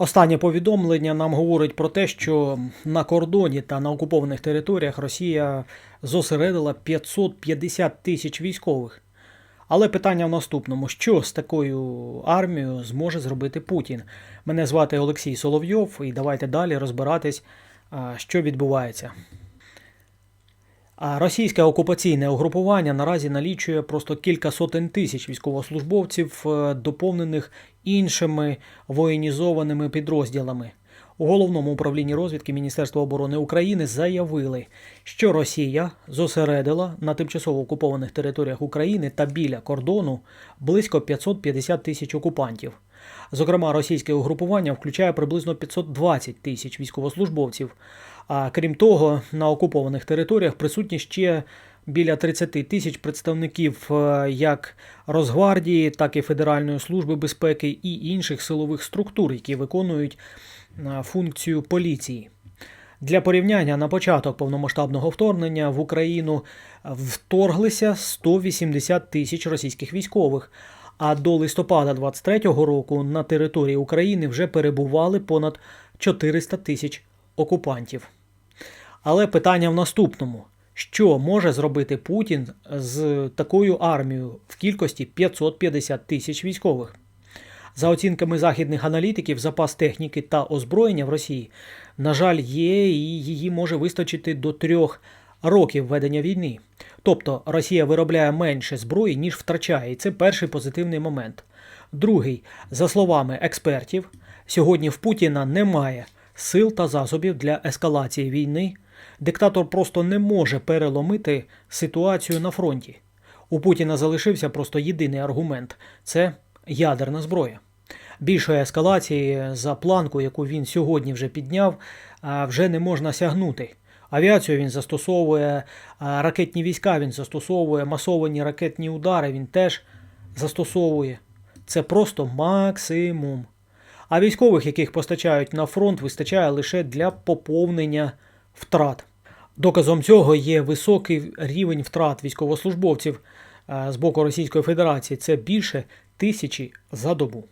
Останнє повідомлення нам говорить про те, що на кордоні та на окупованих територіях Росія зосередила 550 тисяч військових. Але питання в наступному: що з такою армією зможе зробити Путін? Мене звати Олексій Соловйов, і давайте далі розбиратись, що відбувається. Російське окупаційне угрупування наразі налічує просто кілька сотень тисяч військовослужбовців, е, доповнених іншими воєнізованими підрозділами. У головному управлінні розвідки Міністерства оборони України заявили, що Росія зосередила на тимчасово окупованих територіях України та біля кордону близько 550 тисяч окупантів. Зокрема, російське угрупування включає приблизно 520 тисяч військовослужбовців. А крім того, на окупованих територіях присутні ще біля 30 тисяч представників е, як Росгвардії, так і Федеральної служби безпеки і інших силових структур, які виконують е, функцію поліції. Для порівняння на початок повномасштабного вторгнення в Україну вторглися 180 тисяч російських військових. А до листопада 23-го року на території України вже перебували понад 400 тисяч окупантів. Але питання в наступному: що може зробити Путін з такою армією в кількості 550 тисяч військових? За оцінками західних аналітиків, запас техніки та озброєння в Росії, на жаль, є і її може вистачити до трьох років ведення війни. Тобто Росія виробляє менше зброї, ніж втрачає, і це перший позитивний момент. Другий, за словами експертів, сьогодні в Путіна немає сил та засобів для ескалації війни. Диктатор просто не може переломити ситуацію на фронті. У Путіна залишився просто єдиний аргумент це ядерна зброя. Більшої ескалації за планку, яку він сьогодні вже підняв, вже не можна сягнути. Авіацію він застосовує, ракетні війська він застосовує, масовані ракетні удари він теж застосовує. Це просто максимум. А військових, яких постачають на фронт, вистачає лише для поповнення втрат. Доказом цього є високий рівень втрат військовослужбовців е, з боку Російської Федерації. Це більше тисячі за добу.